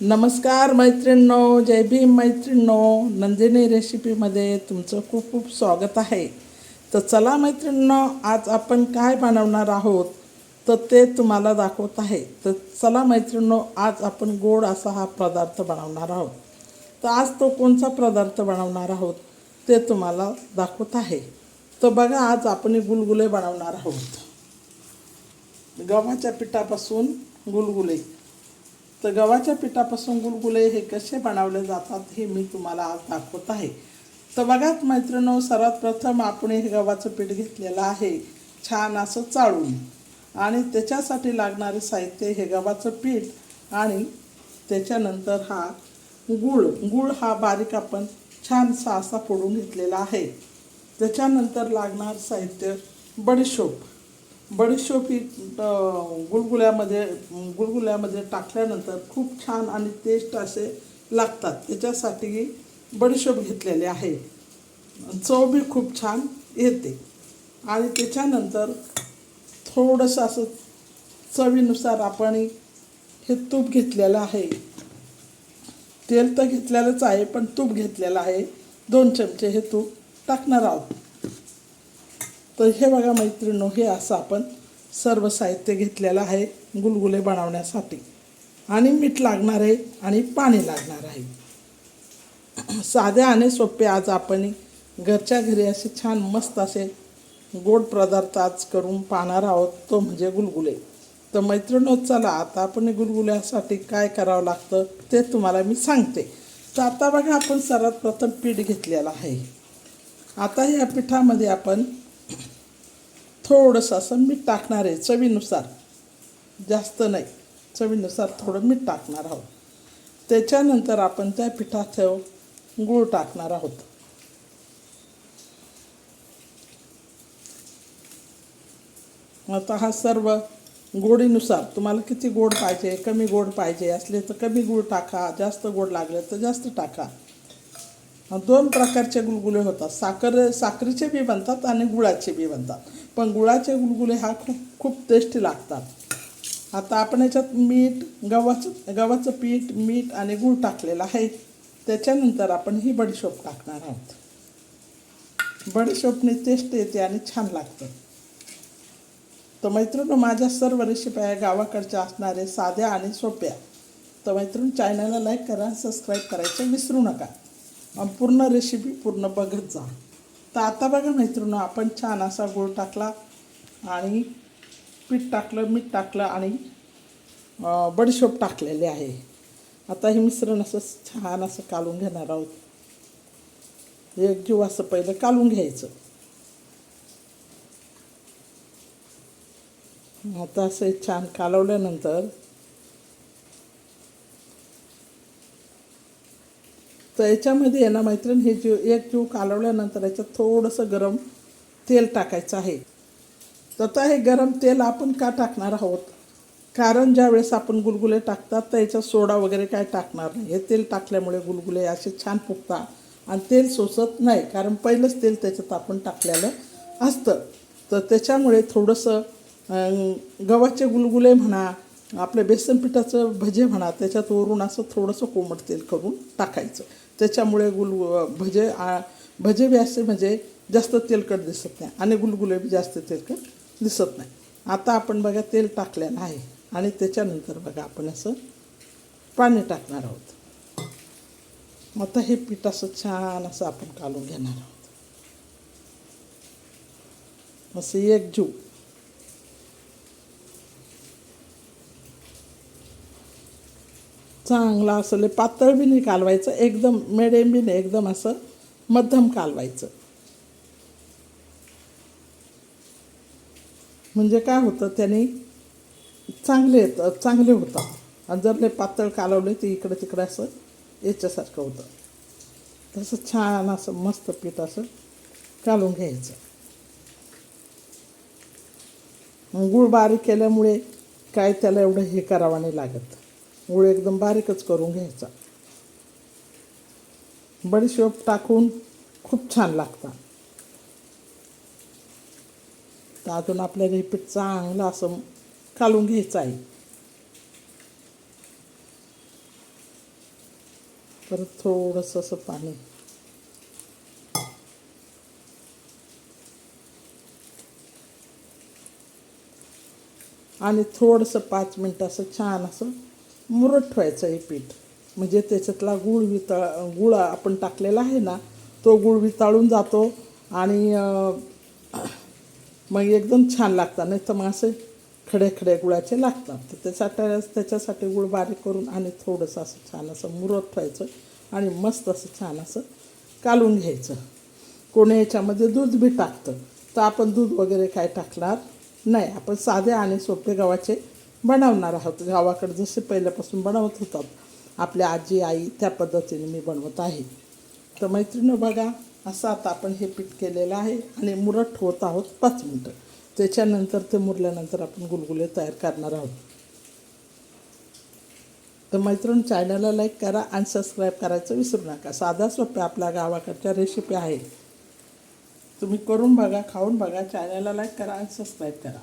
नमस्कार मैत्रिणींनो जय भीम मैत्रिणींनो. नंदिनी रेसिपीमध्ये तुमचं खूप खूप स्वागत आहे. तर चला मैत्रिणींनो आज आपण काय बनवणार आहोत तर ते तुम्हाला दाखवत आहे. तर चला मैत्रिणींनो आज आपण गोड असा हा पदार्थ बनवणार आहोत. तर आज तो कोणता पदार्थ बनवणार आहोत ते तुम्हाला दाखवत आहे. तर बघा आज आपण गुलगुले बनवणार आहोत. गव्हाच्या पिठापासून गुलगुले. तर गव्हाच्या पिठापासून गुलगुले हे कसे बनवले जातात हे मी तुम्हाला आज दाखवत आहे. तर बघात मैत्रिणो सर्वात प्रथम आपण हे गव्हाचं पीठ घेतलेलं आहे छान असं चाळून. आणि त्याच्यासाठी लागणारे साहित्य हे गव्हाचं पीठ आणि त्याच्यानंतर हा गुळ. गुळ हा बारीक आपण छानसा असा फोडून घेतलेला आहे. त्याच्यानंतर लागणार साहित्य बडीशोप. बडीशोपी ही अं, गुलगुल्यामध्ये गुलगुल्यामध्ये टाकल्यानंतर खूप छान आणि टेस्ट असे लागतात. त्याच्यासाठी बडीशोप घेतलेले आहे. चव बी खूप छान येते. आणि त्याच्यानंतर थोडंसं असं चवीनुसार आपण हे तूप घेतलेलं आहे. तेल तर घेतलेलंच आहे पण तूप घेतलेलं आहे. दोन चमचे हे तूप टाकणार आहोत. तर हे बघा मैत्रिणो हे असं आपण सर्व साहित्य घेतलेलं आहे गुलगुले बनवण्यासाठी. आणि मीठ लागणार आहे आणि पाणी लागणार आहे. साध्या आणि सोपे आज आपण घरच्या घरी असे छान मस्त असे गोड पदार्थ आज करून पाहणार आहोत तो म्हणजे गुलगुले. तर मैत्रिणो चला आता आपण गुलगुल्यासाठी काय करावं लागतं ते तुम्हाला मी सांगते. तर आता बघा आपण सर्वात प्रथम पीठ घेतलेलं आहे. आता या पिठामध्ये आपण थोडंसं असं मीठ टाकणार आहे चवीनुसार. जास्त नाही चवीनुसार थोडं मीठ टाकणार आहोत. त्याच्यानंतर आपण त्या पिठात गूळ टाकणार आहोत. आता हा सर्व गोडीनुसार तुम्हाला किती गोड पाहिजे कमी गोड पाहिजे असले तर कमी गूळ टाका जास्त गोड लागले तर जास्त टाका. दोन प्रकारचे गुलगुले होतात. साखर साखरेचे बी बनतात आणि गुळाचे बी बनतात. पण गुळाचे गुलगुले हा खूप खूप टेस्टी लागतात. आता आपण याच्यात मीठ गव्हाचं गव्हाचं पीठ मीठ आणि गूळ टाकलेलं आहे. त्याच्यानंतर आपण ही बडीशोप टाकणार आहोत. बडीशोपने टेस्ट येते आणि छान लागतं. तर मैत्रिणी माझ्या सर्व रेसिपी आहे गावाकडच्या असणारे साध्या आणि सोप्या. तर मैत्रीण चॅनलला लाईक करा सबस्क्राईब करायचं विसरू नका. पूर्ण रेसिपी पूर्ण बघत जा. तर आता बघा मैत्रिणी आपण छान असा गूळ टाकला आणि पीठ टाकलं मीठ टाकलं आणि बडीशोप टाकलेले आहे. आता हे मिश्रण असं छान असं कालून घेणार आहोत. एक जीव असं पहिलं कालून घ्यायचं. आता असं छान कालवल्यानंतर तर याच्यामध्ये आहे ना मैत्रीण हे जीव एक जीव कालवल्यानंतर याच्यात थोडंसं गरम तेल टाकायचं आहे. तर आता हे गरम तेल आपण का टाकणार आहोत? कारण ज्या वेळेस आपण गुलगुले टाकतात तर याच्यात सोडा वगैरे काय टाकणार नाही. हे तेल टाकल्यामुळे गुलगुले असे छान फुगतात आणि तेल सोसत नाही कारण पहिलंच तेल त्याच्यात आपण टाकलेलं असतं. तर त्याच्यामुळे थोडंसं गव्हाचे गुलगुले म्हणा आपल्या बेसन पिठाचं भजे म्हणा त्याच्यात वरून असं थोडंसं कोमट तेल करून टाकायचं. त्याच्यामुळे गुल भजे आ- भजे बी असे म्हणजे जास्त तेलकट दिसत नाही आणि गुलगुले बी जास्त तेलकट दिसत नाही. आता आपण बघा तेल टाकलेलं आहे आणि त्याच्यानंतर बघा आपण असं पाणी टाकणार आहोत. मग आता हे पीठ असं छान असं आपण कालून घेणार आहोत. असं एक जीव. चांगला असं लय पातळ बी नाही कालवायचं एकदम मिडियम बी नाही एकदम असं मध्यम कालवायचं. म्हणजे काय होतं त्याने चांगले येतं चांगले होतात. आणि जर लय पातळ कालवले ते इकडं तिकडं असं याच्यासारखं होतं. तसं छान असं मस्त पीठ असं कालून घ्यायचं. मग बारीक केल्यामुळे काय त्याला एवढं हे करावं नाही लागत. गूळ एकदम बारीकच करून घ्यायचा. बडीशोप टाकून खूप छान लागतात. तर अजून आपल्याला हे पीठ चांगलं असं कालून घ्यायचं आहे. परत थोडंसं असं पाणी. आणि थोडंसं पाच मिनटं असं छान असं मुरत ठेवायचं हे पीठ. म्हणजे त्याच्यातला गुळ वितळ गुळ आपण टाकलेला आहे ना तो गुळ वितळून जातो आणि मग एकदम छान लागतात. नाही तर मग असे खडे खडे गुळाचे लागतात. तर त्यासाठी त्याच्यासाठी गुळ बारीक करून आणि थोडंसं असं छान असं मुरत ठेवायचं आणि मस्त असं छान असं कालून घ्यायचं. कोणी याच्यामध्ये दूध बी टाकतं. तर आपण दूध वगैरे काय टाकणार? नाही. आपण साधे आणि सोपे गव्हाचे बनवणार आहोत. गावाकडे जसे पहिल्यापासून बनवत होतात. आपल्या आजी आई त्या पद्धतीने मी बनवत आहे. तर मैत्रिणं बघा असं आता आपण हे पीठ केलेलं आहे आणि मुरत ठेवत आहोत पाच मिनटं. त्याच्यानंतर ते मुरल्यानंतर आपण गुलगुले तयार करणार आहोत. तर मैत्रीण चॅनलला लाईक करा आणि सबस्क्राईब करायचं विसरू नका. साध्या सोप्या आपल्या गावाकडच्या रेसिपी आहे तुम्ही करून बघा खाऊन बघा चॅनलला लाईक करा आणि सबस्क्राईब करा.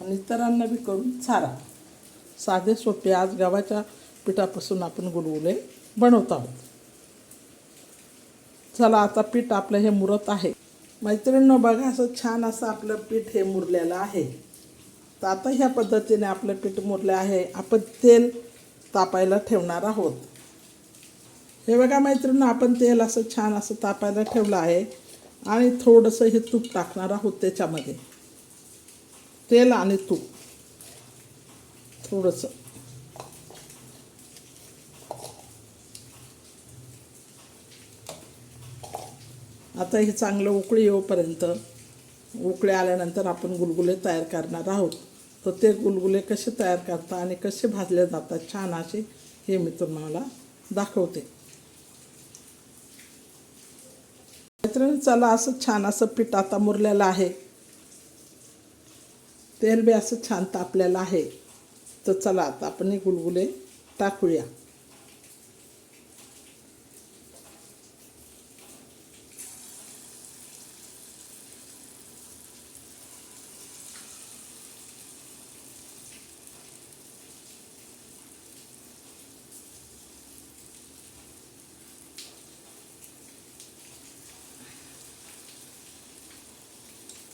आणि इतरांना बी करून चारा. साधे सोपे आज गव्हाच्या पिठापासून आपण गुलगुले बनवत आहोत. चला आता पीठ आपलं हे मुरत आहे. मैत्रिणींनो बघा असं छान असं आपलं पीठ हे मुरलेलं आहे. तर आता ह्या पद्धतीने आपलं पीठ मुरलं आहे. आपण तेल तापायला ठेवणार आहोत. हे बघा मैत्रिणींनो आपण तेल असं छान असं तापायला ठेवलं आहे. आणि थोडंसं हे तूप टाकणार आहोत त्याच्यामध्ये. तेल आणि तूप. थोडंसं. आता हे चांगलं उकळी येऊपर्यंत उकळी आल्यानंतर आपण गुलगुले तयार करणार आहोत. तर ते गुलगुले कसे तयार करता आणि कसे भाजले जातात छान असे हे मी तुम्हाला दाखवते. मैत्रिणी चला असं छान असं पीठ आता मुरलेलं आहे. तेल बी असं छान तापलेलं आहे. तर चला आता आपण हे गुलगुले टाकूया.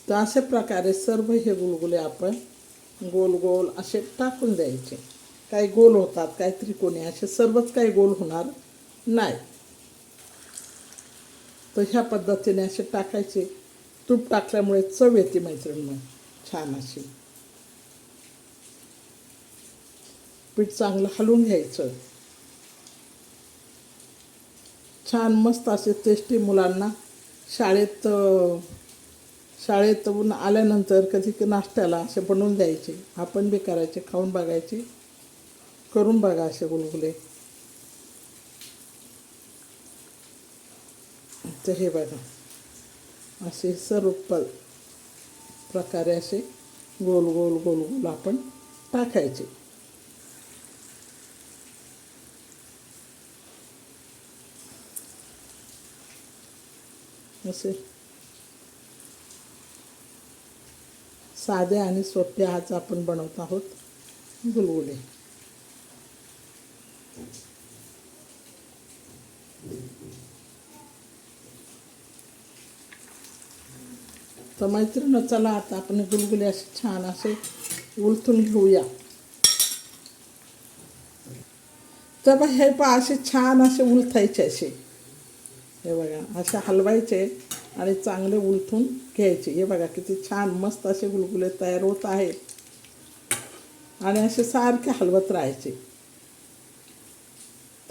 तर अशा प्रकारे सर्व हे गुलगुले आपण गोल गोल असे टाकून द्यायचे. काही गोल होतात काही त्रिकोणी असे सर्वच काही गोल होणार नाही. तर ह्या पद्धतीने असे टाकायचे. तूप टाकल्यामुळे चव येते मैत्रिणी छान अशी. पीठ चांगलं हलवून घ्यायचं. छान मस्त असे टेस्टी मुलांना शाळेत शाळेतून आल्यानंतर कधी नाश्त्याला असे बनवून द्यायचे. आपण बी करायचे खाऊन बघायचे. करून बघा असे गुलगुले. तर हे बघा. असे सर्व प प्रकारे असे गोल गोल गोल गोल आपण टाकायचे. असे साधे आणि सोपे आज आपण बनवत आहोत. गुलगुले. तर मैत्रिणी चला आता आपण गुलगुले असे छान असे उलथून घेऊया. तर बघ हे पहा असे छान असे उलथायचे असे. हे बघा असे हलवायचे. आणि चांगले उलथून घ्यायचे. हे बघा किती छान मस्त असे गुलगुले तयार होत आहेत. आणि असे सारखे हलवत राहायचे.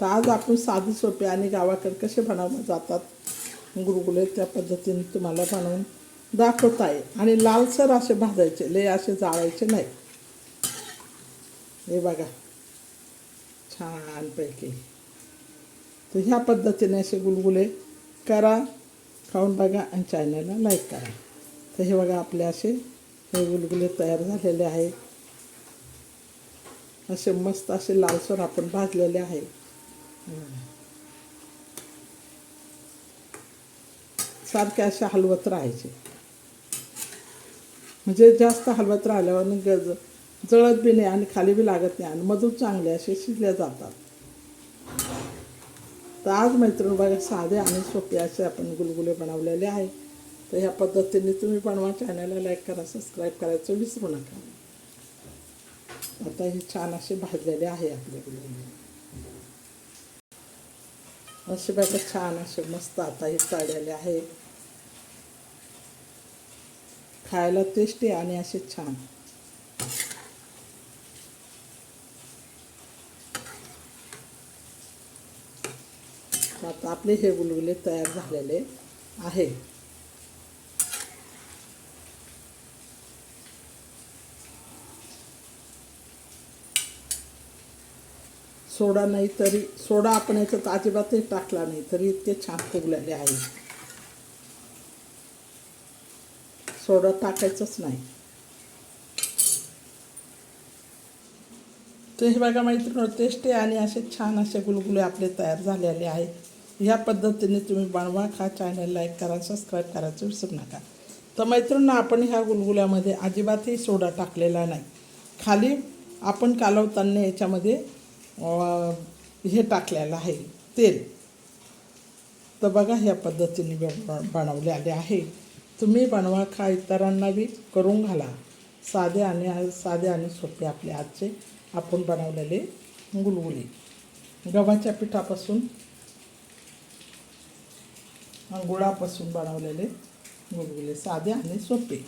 तर आज आपण साधी सोपे आणि गावाकडे कसे बनवले जातात? गुलगुले त्या पद्धतीने तुम्हाला बनवून दाखवत आहे. आणि लालसर असे भाजायचे. लय असे जाळायचे नाही. हे बघा. छानपैकी. तर ह्या पद्धतीने असे गुलगुले करा. खाऊन बघा आणि चॅनलला लाईक करा. तर हे बघा आपले असे हे गुलगुले तयार झालेले आहेत. असे मस्त असे लालसर आपण भाजलेले आहे सारखे असे हलवत राहायचे. म्हणजे जास्त हलवत राहिल्यावर गज जळत बी नाही आणि खाली बी लागत नाही आणि मधून चांगले असे शिजले जातात. तर आज मैत्रीण बघा साधे आणि सोपे असे आपण गुलगुले बनवलेले आहे. तर ह्या पद्धतीने तुम्ही बनवा चॅनलला लाईक करा सबस्क्राईब करायचं विसरू नका. आता हे छान असे भाजलेले आहे आपले गुलगुले. असे बघा छान असे मस्त आता हे तळलेले आहे. खायला टेस्टी आणि असे छान. आता आपले हे गुलगुले तयार झालेले आहे. सोडा नाही तरी सोडा आपण याच्यात अजिबातही टाकला नाही तरी इतके छान फुगलेले आहे. सोडा टाकायचंच नाही. तर हे बघा मैत्रिणी टेस्टी आणि असे छान असे गुलगुले आपले तयार झालेले आहे ह्या पद्धतीने तुम्ही बनवा खा चॅनल लाईक करा सबस्क्राईब करायचं विसरू नका. तर मैत्रिणी आपण ह्या गुलगुल्यामध्ये अजिबातही सोडा टाकलेला नाही. खाली आपण कालवताना याच्यामध्ये हे टाकलेलं आहे तेल. तर बघा ह्या पद्धतीने ब- बनवलेले आहे. तुम्ही बनवा खा इतरांना बी करून घाला. साधे आणि साधे आणि सोपे आपले आजचे आपण बनवलेले गुलगुले. गव्हाच्या पिठापासून गुळापासून बनवलेले गुलगुले साधे आणि सोपे.